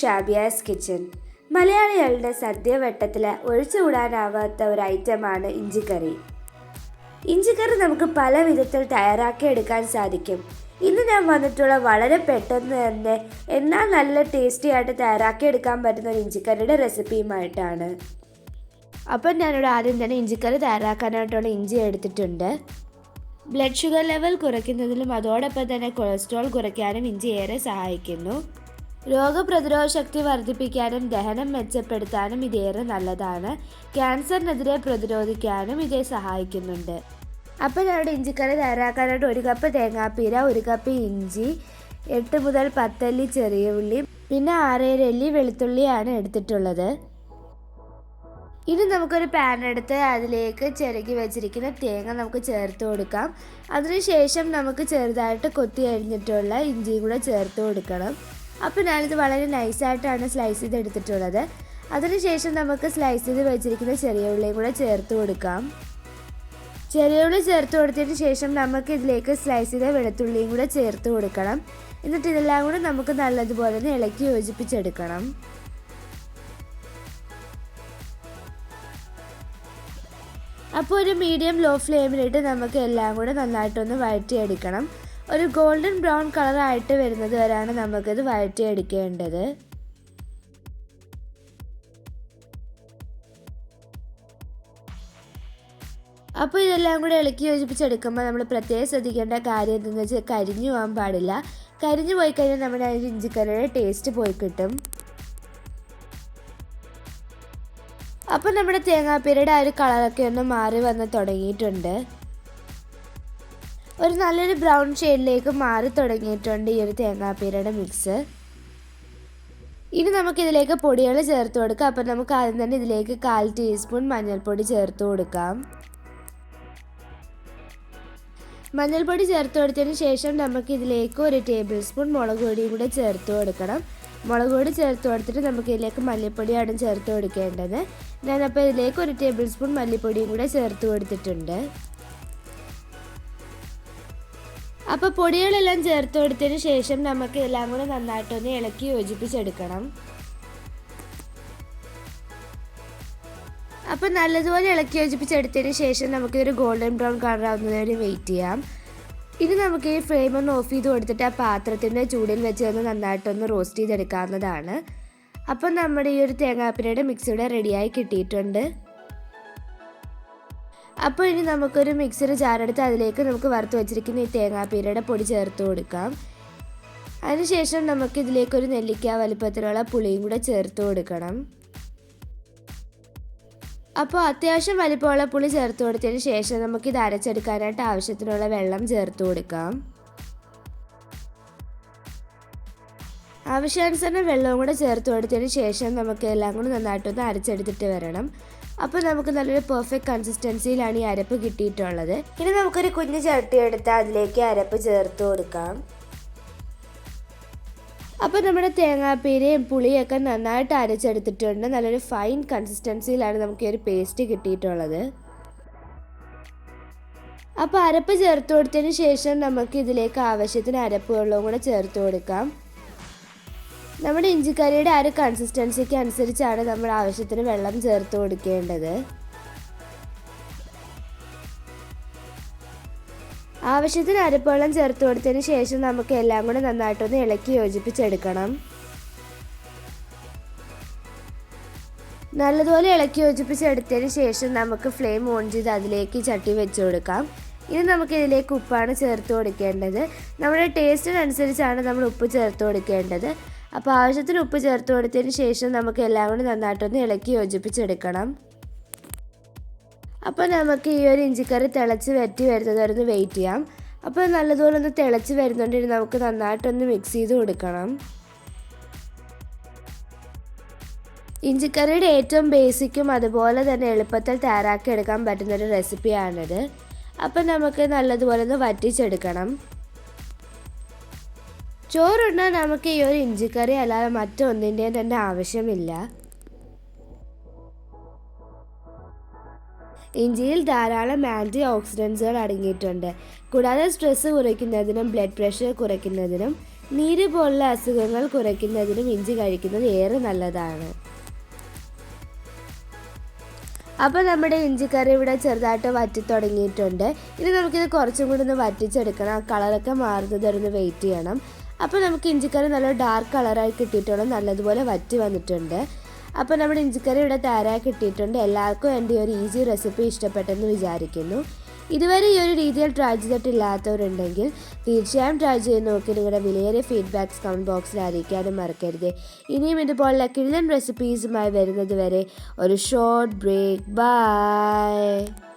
Shabiya's kitchen മലയാളികളുടെ സദ്യവട്ടത്തിൽ ഒഴിച്ചുകൂടാനാവാത്ത ഒരു ഐറ്റമാണ് ഇഞ്ചിക്കറി. ഇഞ്ചിക്കറി നമുക്ക് പല വിധത്തിൽ തയ്യാറാക്കി എടുക്കാൻ സാധിക്കും. ഇന്ന് ഞാൻ വന്നിട്ടുള്ള വളരെ പെട്ടെന്ന് തന്നെ എന്നാൽ നല്ല ടേസ്റ്റി ആയിട്ട് തയ്യാറാക്കി എടുക്കാൻ പറ്റുന്ന ഒരു ഇഞ്ചിക്കറിയുടെ റെസിപ്പിയുമായിട്ടാണ്. അപ്പം ഞാനിവിടെ ആദ്യം തന്നെ ഇഞ്ചിക്കറി തയ്യാറാക്കാനായിട്ടുള്ള ഇഞ്ചി എടുത്തിട്ടുണ്ട്. ബ്ലഡ് ഷുഗർ ലെവൽ കുറയ്ക്കുന്നതിലും അതോടൊപ്പം തന്നെ കൊളസ്ട്രോൾ കുറയ്ക്കാനും ഇഞ്ചി ഏറെ സഹായിക്കുന്നു. രോഗപ്രതിരോധ ശക്തി വർദ്ധിപ്പിക്കാനും ദഹനം മെച്ചപ്പെടുത്താനും ഇതേറെ നല്ലതാണ്. ക്യാൻസറിനെതിരെ പ്രതിരോധിക്കാനും ഇതേ സഹായിക്കുന്നുണ്ട്. അപ്പോൾ ഞങ്ങളുടെ ഇഞ്ചിക്കറി തയ്യാറാക്കാനായിട്ട് ഒരു കപ്പ് തേങ്ങാപ്പീര ഒരു കപ്പ് ഇഞ്ചി എട്ട് മുതൽ പത്തല്ലി ചെറിയ ഉള്ളി പിന്നെ ആറേഴ് വെളുത്തുള്ളിയാണ് എടുത്തിട്ടുള്ളത്. ഇനി നമുക്കൊരു പാൻ എടുത്ത് അതിലേക്ക് ചിരകി വെച്ചിരിക്കുന്ന തേങ്ങ നമുക്ക് ചേർത്ത് കൊടുക്കാം. അതിനുശേഷം നമുക്ക് ചെറുതായിട്ട് കൊത്തി അരിഞ്ഞിട്ടുള്ള ഇഞ്ചിയും കൂടെ ചേർത്ത് കൊടുക്കണം. അപ്പോൾ ഞാനിത് വളരെ നൈസായിട്ടാണ് സ്ലൈസ് ചെയ്ത് എടുത്തിട്ടുള്ളത്. അതിനുശേഷം നമുക്ക് സ്ലൈസ് ചെയ്ത് വെച്ചിരിക്കുന്ന ചെറിയ ഉള്ളിയും കൂടെ ചേർത്ത് കൊടുക്കാം. ചെറിയ ഉള്ളി ചേർത്ത് കൊടുത്തതിന് ശേഷം നമുക്ക് ഇതിലേക്ക് സ്ലൈസ് ചെയ്ത വെളുത്തുള്ളിയും കൂടെ ചേർത്ത് കൊടുക്കണം. എന്നിട്ട് ഇതെല്ലാം കൂടെ നമുക്ക് നല്ലതുപോലെ ഒന്ന് ഇളക്കി യോജിപ്പിച്ചെടുക്കണം. അപ്പോൾ ഒരു മീഡിയം ലോ ഫ്ലെയിമിലിട്ട് നമുക്ക് എല്ലാം കൂടെ നന്നായിട്ടൊന്ന് വഴറ്റിയെടുക്കണം. ഒരു ഗോൾഡൻ ബ്രൗൺ കളറായിട്ട് വരുന്നത് വരെയാണ് നമുക്കിത് വഴറ്റിയെടുക്കേണ്ടത്. അപ്പോൾ ഇതെല്ലാം കൂടെ ഇളക്കി യോജിപ്പിച്ചെടുക്കുമ്പോൾ നമ്മൾ പ്രത്യേകം ശ്രദ്ധിക്കേണ്ട കാര്യം എന്തെന്ന് വെച്ചാൽ കരിഞ്ഞു പോകാൻ പാടില്ല. കരിഞ്ഞു പോയി കഴിഞ്ഞാൽ നമ്മുടെ അതിന്റെ ഇഞ്ചിക്കറിയുടെ ടേസ്റ്റ് പോയി കിട്ടും. അപ്പോൾ നമ്മുടെ തേങ്ങാപ്പീരയുടെ ആ ഒരു കളറൊക്കെ ഒന്ന് മാറി വന്ന് തുടങ്ങിയിട്ടുണ്ട്. ഒരു നല്ലൊരു ബ്രൗൺ ഷെയ്ഡിലേക്ക് മാറി തുടങ്ങിയിട്ടുണ്ട് ഈ ഒരു തേങ്ങാപ്പീരയുടെ മിക്സ് ഇനി നമുക്കിതിലേക്ക് പൊടികൾ ചേർത്ത് കൊടുക്കാം. അപ്പം നമുക്ക് ആദ്യം തന്നെ ഇതിലേക്ക് കാൽ ടീസ്പൂൺ മഞ്ഞൾപ്പൊടി ചേർത്ത് കൊടുക്കാം. മഞ്ഞൾപ്പൊടി ചേർത്ത് കൊടുത്തതിന് ശേഷം നമുക്ക് ഇതിലേക്ക് ഒരു ടേബിൾ സ്പൂൺ മുളക് പൊടിയും കൂടെ ചേർത്ത് കൊടുക്കണം. മുളക് പൊടി ചേർത്ത് കൊടുത്തിട്ട് നമുക്ക് ഇതിലേക്ക് മല്ലിപ്പൊടിയാണ് ചേർത്ത് കൊടുക്കേണ്ടത്. ഞാനപ്പോൾ ഇതിലേക്ക് ഒരു ടേബിൾ സ്പൂൺ മല്ലിപ്പൊടിയും കൂടെ ചേർത്ത് കൊടുത്തിട്ടുണ്ട്. അപ്പോൾ പൊടികളെല്ലാം ചേർത്ത് കൊടുത്തതിന് ശേഷം നമുക്ക് എല്ലാം കൂടെ നന്നായിട്ടൊന്ന് ഇളക്കി യോജിപ്പിച്ചെടുക്കണം. അപ്പോൾ നല്ലതുപോലെ ഇളക്കി യോജിപ്പിച്ചെടുത്തതിന് ശേഷം നമുക്കിതൊരു ഗോൾഡൻ ബ്രൗൺ കളർ ആവുന്നതിന് വെയിറ്റ് ചെയ്യാം. ഇനി നമുക്ക് ഈ ഫ്ലെയിം ഒന്ന് ഓഫ് ചെയ്ത് കൊടുത്തിട്ട് ആ പാത്രത്തിന്റെ ചൂടിൽ വെച്ച് ഒന്ന് നന്നായിട്ടൊന്ന് റോസ്റ്റ് ചെയ്തെടുക്കാവുന്നതാണ്. അപ്പം നമ്മുടെ ഈ ഒരു തേങ്ങാപ്പിരയുടെ മിക്സിയുടെ റെഡിയായി കിട്ടിയിട്ടുണ്ട്. അപ്പോൾ ഇനി നമുക്കൊരു മിക്സർ ജാറെടുത്ത് അതിലേക്ക് നമുക്ക് വറുത്ത് വെച്ചിരിക്കുന്ന ഈ തേങ്ങാപ്പീരയുടെ പൊടി ചേർത്ത് കൊടുക്കാം. അതിനുശേഷം നമുക്ക് ഇതിലേക്ക് ഒരു നെല്ലിക്ക വലിപ്പത്തിലുള്ള പുളിയും കൂടെ ചേർത്ത് കൊടുക്കണം. അപ്പോൾ അത്യാവശ്യം വലിപ്പമുള്ള പുളി ചേർത്ത് കൊടുത്തതിന് ശേഷം നമുക്കിത് അരച്ചെടുക്കാനായിട്ട് ആവശ്യത്തിനുള്ള വെള്ളം ചേർത്ത് കൊടുക്കാം. ആവശ്യാനുസരണം വെള്ളവും കൂടെ ചേർത്ത് കൊടുത്തതിന് ശേഷം നമുക്ക് എല്ലാം കൂടി നന്നായിട്ടൊന്ന് അരച്ചെടുത്തിട്ട് വരണം. അപ്പോൾ നമുക്ക് നല്ലൊരു പെർഫെക്റ്റ് കൺസിസ്റ്റൻസിയിലാണ് ഈ അരപ്പ് കിട്ടിയിട്ടുള്ളത്. ഇനി നമുക്കൊരു കുഞ്ഞ് ചട്ടി എടുത്ത് അതിലേക്ക് അരപ്പ് ചേർത്ത് കൊടുക്കാം. അപ്പോൾ നമ്മുടെ തേങ്ങാപ്പീരയും പുളിയൊക്കെ നന്നായിട്ട് അരച്ചെടുത്തിട്ടുണ്ട്. നല്ലൊരു ഫൈൻ കൺസിസ്റ്റൻസിയിലാണ് നമുക്ക് ഈ ഒരു പേസ്റ്റ് കിട്ടിയിട്ടുള്ളത്. അപ്പോൾ അരപ്പ് ചേർത്ത് കൊടുത്തതിന് ശേഷം നമുക്ക് ഇതിലേക്ക് ആവശ്യത്തിന് അരപ്പ് വെള്ളവും കൂടെ ചേർത്ത് കൊടുക്കാം. നമ്മുടെ ഇഞ്ചിക്കറിയുടെ ആ ഒരു കൺസിസ്റ്റൻസിക്ക് അനുസരിച്ചാണ് നമ്മൾ ആവശ്യത്തിന് വെള്ളം ചേർത്ത് കൊടുക്കേണ്ടത്. ആവശ്യത്തിന് അരപ്പുവെള്ളം ചേർത്ത് കൊടുത്തതിന് ശേഷം നമുക്ക് എല്ലാം കൂടെ നന്നായിട്ടൊന്ന് ഇളക്കി യോജിപ്പിച്ചെടുക്കണം. നല്ലതുപോലെ ഇളക്കി യോജിപ്പിച്ചെടുത്തതിന് ശേഷം നമുക്ക് ഫ്ലെയിം ഓൺ ചെയ്ത് അതിലേക്ക് ചട്ടി വെച്ച് കൊടുക്കാം. ഇനി നമുക്ക് ഇതിലേക്ക് ഉപ്പാണ് ചേർത്ത് കൊടുക്കേണ്ടത്. നമ്മുടെ ടേസ്റ്റിനനുസരിച്ചാണ് നമ്മൾ ഉപ്പ് ചേർത്ത് കൊടുക്കേണ്ടത്. അപ്പോൾ ആവശ്യത്തിന് ഉപ്പ് ചേർത്ത് കൊടുത്തതിന് ശേഷം നമുക്ക് എല്ലാം കൂടി നന്നായിട്ടൊന്ന് ഇളക്കി യോജിപ്പിച്ചെടുക്കണം. അപ്പോൾ നമുക്ക് ഈ ഒരു ഇഞ്ചിക്കറി തിളച്ച് വറ്റി വരുന്നതൊന്ന് വെയിറ്റ് ചെയ്യാം. അപ്പോൾ നല്ലതുപോലെ ഒന്ന് തിളച്ച് വരുന്നുണ്ടെങ്കിൽ നമുക്ക് നന്നായിട്ടൊന്ന് മിക്സ് ചെയ്ത് കൊടുക്കണം. ഇഞ്ചിക്കറിയുടെ ഏറ്റവും ബേസിക്കും അതുപോലെ തന്നെ എളുപ്പത്തിൽ തയ്യാറാക്കി എടുക്കാൻ പറ്റുന്നൊരു റെസിപ്പിയാണിത് അപ്പം നമുക്ക് നല്ലതുപോലെ ഒന്ന് വറ്റിച്ചെടുക്കണം. ചോറുണ്ടാൽ നമുക്ക് ഈ ഒരു ഇഞ്ചിക്കറി അല്ലാതെ മറ്റൊന്നിന്റെയും തന്നെ ആവശ്യമില്ല. ഇഞ്ചിയിൽ ധാരാളം ആന്റി ഓക്സിഡൻസുകൾ അടങ്ങിയിട്ടുണ്ട്. കൂടാതെ സ്ട്രെസ് കുറയ്ക്കുന്നതിനും ബ്ലഡ് പ്രഷർ കുറയ്ക്കുന്നതിനും നീര് പോലുള്ള അസുഖങ്ങൾ കുറയ്ക്കുന്നതിനും ഇഞ്ചി കഴിക്കുന്നത് ഏറെ നല്ലതാണ്. അപ്പോൾ നമ്മുടെ ഇഞ്ചിക്കറി ഇവിടെ ചെറുതായിട്ട് വറ്റി തുടങ്ങിയിട്ടുണ്ട് ഇനി നമുക്കിത് കുറച്ചും കൂടി ഒന്ന് വറ്റിച്ചെടുക്കണം. ആ കളറൊക്കെ മാറുന്നത് വരെ ഒന്ന് വെയിറ്റ് ചെയ്യണം. അപ്പോൾ നമുക്ക് ഇഞ്ചിക്കറി നല്ല ഡാർക്ക് കളറായി കിട്ടിയിട്ടുണ്ട്. നല്ലതുപോലെ വറ്റി വന്നിട്ടുണ്ട്. അപ്പോൾ നമ്മുടെ ഇഞ്ചിക്കറി ഇവിടെ തയ്യാറായി കിട്ടിയിട്ടുണ്ട്. എല്ലാവർക്കും എന്റെ ഒരു ഈസി റെസിപ്പി ഇഷ്ടപ്പെട്ടെന്ന് വിചാരിക്കുന്നു. ഇതുവരെ ഈ ഒരു രീതിയിൽ ട്രൈ ചെയ്തിട്ടില്ലാത്തവരുണ്ടെങ്കിൽ തീർച്ചയായും ട്രൈ ചെയ്ത് നോക്കി നിങ്ങളുടെ വിലയേറിയ ഫീഡ്ബാക്ക്സ് കമന്റ് ബോക്സിൽ അറിയിക്കാനും മറക്കരുത്. ഇനിയും ഇതുപോലുള്ള കിള്ളൻ റെസിപ്പീസുമായി വരുന്നത് വരെ ഒരു ഷോർട്ട് ബ്രേക്ക് ബൈ